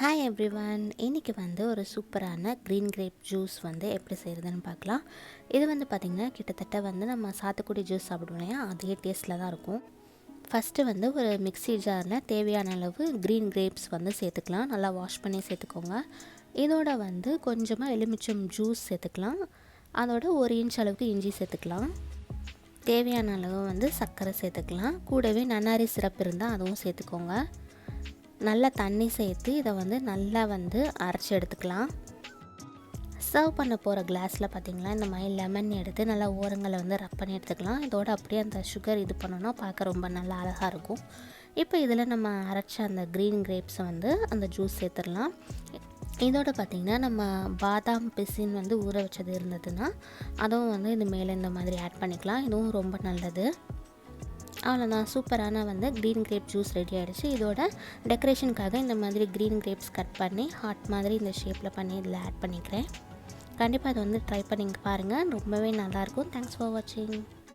Hi every one இன்றைக்கி வந்து ஒரு சூப்பரான க்ரீன் கிரேப் ஜூஸ் வந்து எப்படி செய்கிறதுன்னு பார்க்கலாம். இது வந்து பார்த்திங்கன்னா கிட்டத்தட்ட வந்து நம்ம சாத்துக்குடி ஜூஸ் சாப்பிடுவோம் இல்லையா? அதே டேஸ்ட்டில் தான் இருக்கும். ஃபஸ்ட்டு வந்து ஒரு மிக்ஸி ஜாரில் தேவையான அளவு க்ரீன் கிரேப்ஸ் வந்து சேர்த்துக்கலாம். நல்லா வாஷ் பண்ணி சேர்த்துக்கோங்க. இதோட வந்து கொஞ்சமாக எலுமிச்சம் ஜூஸ் சேர்த்துக்கலாம். அதோட ஒரு இன்ச் அளவுக்கு இஞ்சி சேர்த்துக்கலாம். தேவையான அளவு வந்து சர்க்கரை சேர்த்துக்கலாம். கூடவே நன்னாரி சிரப் இருந்தால் அதுவும் சேர்த்துக்கோங்க. நல்லா தண்ணி சேர்த்து இதை வந்து நல்லா வந்து அரைச்சி எடுத்துக்கலாம். சர்வ் பண்ண போகிற கிளாஸில் பார்த்திங்களா இந்த மாதிரி லெமன் எடுத்து நல்லா ஓரங்களை வந்து ரப் பண்ணி எடுத்துக்கலாம். இதோட அப்படியே அந்த சுகர் இது பண்ணோன்னா பார்க்க ரொம்ப நல்லா அழகாக இருக்கும். இப்போ இதில் நம்ம அரைச்ச அந்த க்ரீன் கிரேப்ஸை வந்து அந்த ஜூஸ் சேர்த்துடலாம். இதோட பார்த்திங்கன்னா நம்ம பாதாம் பிசின் வந்து ஊற வச்சது இருந்ததுன்னா அதுவும் வந்து இது மேலே இந்த மாதிரி ஆட் பண்ணிக்கலாம். இதுவும் ரொம்ப நல்லது. அவ்வளோதான் சூப்பரான வந்து க்ரீன் கிரேப் ஜூஸ் ரெடி ஆகிடுச்சு இதோட டெக்கரேஷனுக்காக இந்த மாதிரி க்ரீன் கிரேப்ஸ் கட் பண்ணி ஹார்ட் மாதிரி இந்த ஷேப்பில் பண்ணி இதில் ஆட் பண்ணிக்கிறேன். கண்டிப்பாக அதை வந்து ட்ரை பண்ணி பாருங்கள் ரொம்பவே நல்லாயிருக்கும் தேங்க்ஸ் ஃபார் வாட்சிங்